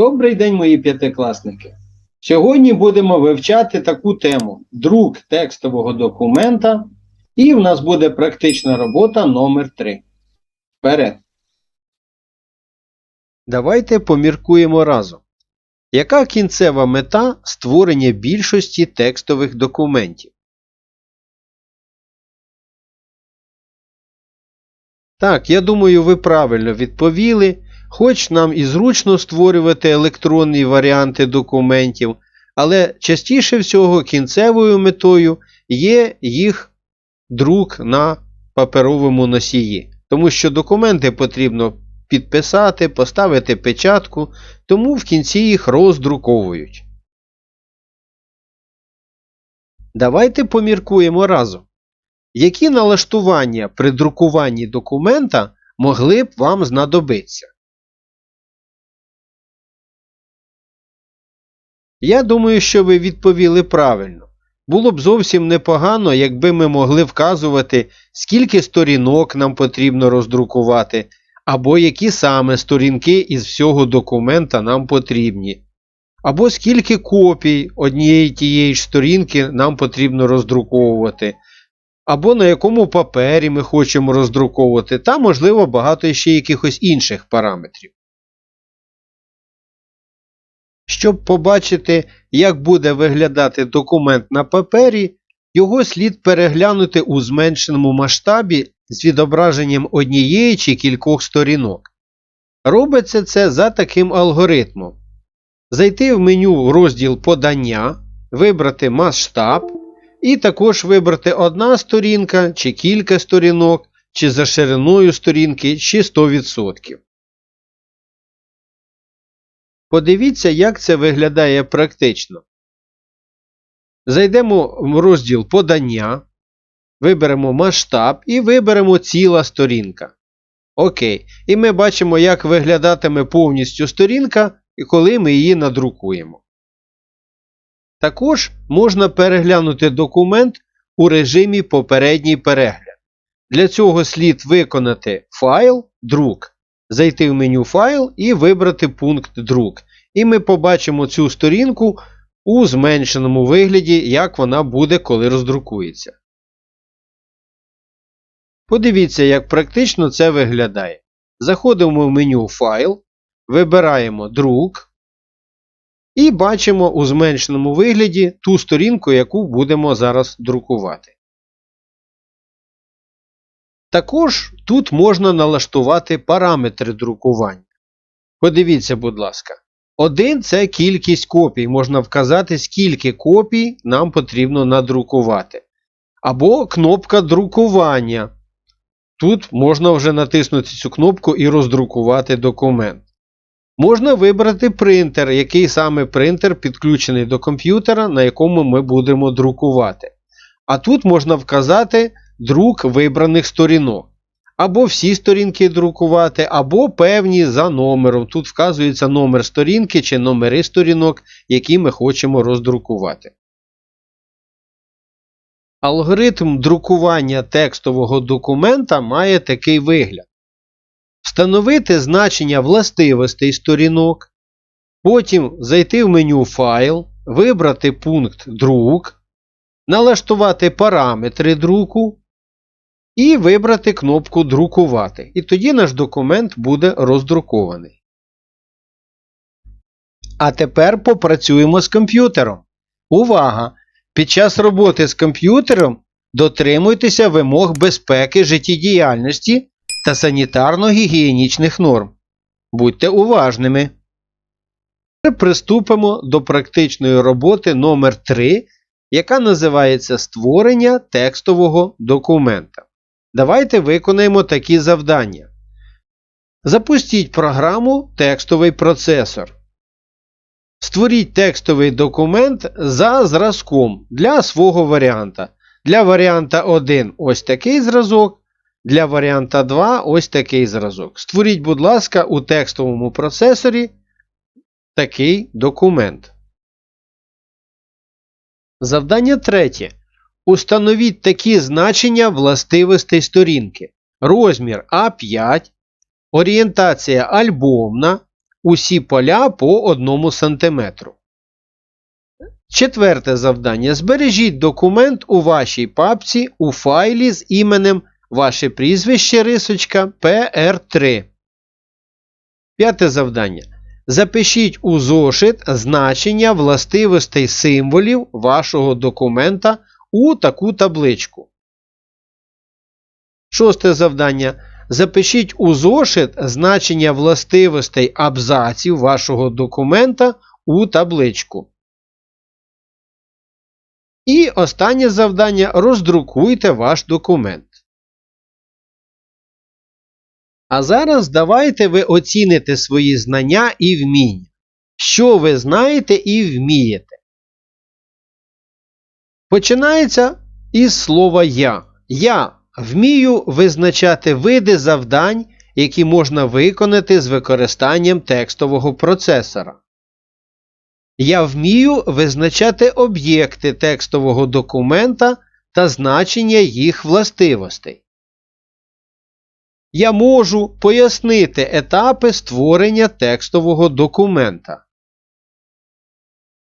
Добрий день, мої п'ятикласники. Сьогодні будемо вивчати таку тему друк текстового документа, і в нас буде практична робота номер 3. Вперед! Давайте поміркуємо разом. Яка кінцева мета створення більшості текстових документів? Так, я думаю, ви правильно відповіли. Хоч нам і зручно створювати електронні варіанти документів, але частіше всього кінцевою метою є їх друк на паперовому носії, тому що документи потрібно підписати, поставити печатку, тому в кінці їх роздруковують. Давайте поміркуємо разом. Які налаштування при друкуванні документа могли б вам знадобитися? Я думаю, що ви відповіли правильно. Було б зовсім непогано, якби ми могли вказувати, скільки сторінок нам потрібно роздрукувати, або які саме сторінки із всього документа нам потрібні, або скільки копій однієї тієї ж сторінки нам потрібно роздруковувати, або на якому папері ми хочемо роздруковувати, та, можливо, багато ще якихось інших параметрів. Щоб побачити, як буде виглядати документ на папері, його слід переглянути у зменшеному масштабі з відображенням однієї чи кількох сторінок. Робиться це за таким алгоритмом. Зайти в меню розділ Подання, вибрати масштаб, і також вибрати одна сторінка чи кілька сторінок, чи за шириною сторінки, чи 100%. Подивіться, як це виглядає практично. Зайдемо в розділ Подання, виберемо масштаб і виберемо ціла сторінка. Окей. І ми бачимо, як виглядатиме повністю сторінка, коли ми її надрукуємо. Також можна переглянути документ у режимі Попередній перегляд. Для цього слід виконати Файл, Друк, зайти в меню Файл і вибрати пункт Друк. І ми побачимо цю сторінку у зменшеному вигляді, як вона буде, коли роздрукується. Подивіться, як практично це виглядає. Заходимо в меню Файл, вибираємо Друк. І бачимо у зменшеному вигляді ту сторінку, яку будемо зараз друкувати. Також тут можна налаштувати параметри друкування. Подивіться, будь ласка. Один це кількість копій. Можна вказати, скільки копій нам потрібно надрукувати. Або кнопка друкування. Тут можна вже натиснути цю кнопку і роздрукувати документ. Можна вибрати принтер, який саме принтер підключений до комп'ютера, на якому ми будемо друкувати. А тут можна вказати друк вибраних сторінок. Або всі сторінки друкувати, або певні за номером. Тут вказується номер сторінки чи номери сторінок, які ми хочемо роздрукувати. Алгоритм друкування текстового документа має такий вигляд. Встановити значення властивостей сторінок, потім зайти в меню Файл, вибрати пункт Друк, налаштувати параметри друку і вибрати кнопку Друкувати. І тоді наш документ буде роздрукований. А тепер попрацюємо з комп'ютером. Увага! Під час роботи з комп'ютером дотримуйтеся вимог безпеки життєдіяльності та санітарно-гігієнічних норм. Будьте уважними. Тепер приступимо до практичної роботи номер 3 яка називається Створення текстового документа. Давайте виконаємо такі завдання. Запустіть програму Текстовий процесор. Створіть текстовий документ за зразком для свого варіанта. Для варіанта 1 ось такий зразок. Для варіанта 2 ось такий зразок. Створіть, будь ласка, у текстовому процесорі такий документ. Завдання третє. Установіть такі значення властивостей сторінки. Розмір А5, орієнтація альбомна, усі поля по 1 см. Четверте завдання. Збережіть документ у вашій папці у файлі з іменем ваше прізвище рисочка PR3. П'яте завдання. Запишіть у зошит значення властивостей символів вашого документа у таку табличку. Шосте завдання. Запишіть у зошит значення властивостей абзаців вашого документа у табличку. І останнє завдання роздрукуйте ваш документ. А зараз давайте ви оціните свої знання і вміння. Що ви знаєте і вмієте. Починається із слова я. Я вмію визначати види завдань, які можна виконати з використанням текстового процесора. Я вмію визначати об'єкти текстового документа та значення їх властивостей. Я можу пояснити етапи створення текстового документа.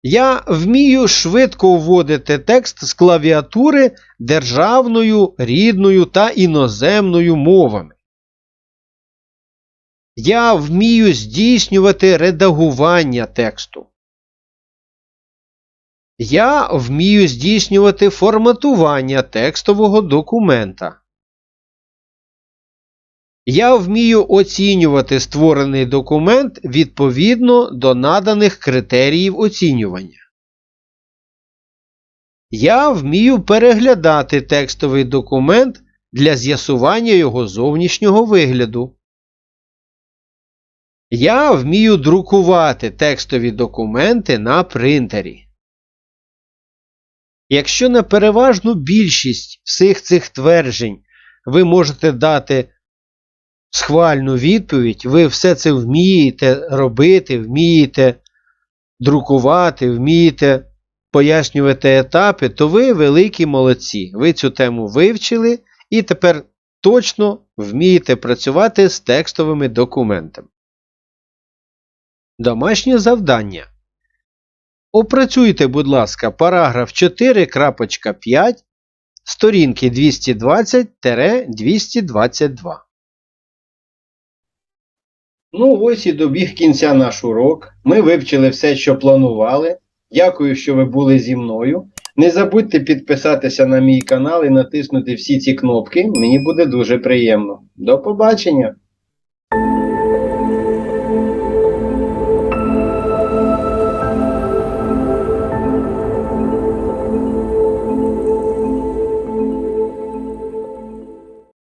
Я вмію швидко вводити текст з клавіатури державною, рідною та іноземною мовами. Я вмію здійснювати редагування тексту. Я вмію здійснювати форматування текстового документа. Я вмію оцінювати створений документ відповідно до наданих критеріїв оцінювання. Я вмію переглядати текстовий документ для з'ясування його зовнішнього вигляду. Я вмію друкувати текстові документи на принтері. Якщо на переважну більшість всіх цих тверджень ви можете дати схвальну відповідь, ви все це вмієте робити, вмієте друкувати, вмієте пояснювати етапи, то ви великі молодці. Ви цю тему вивчили і тепер точно вмієте працювати з текстовими документами. Домашнє завдання. Опрацюйте, будь ласка, параграф 4.5 сторінки 220-222. Ну, ось і добіг кінця наш урок. Ми вивчили все, що планували. Дякую, що ви були зі мною. Не забудьте підписатися на мій канал і натиснути всі ці кнопки. Мені буде дуже приємно. До побачення!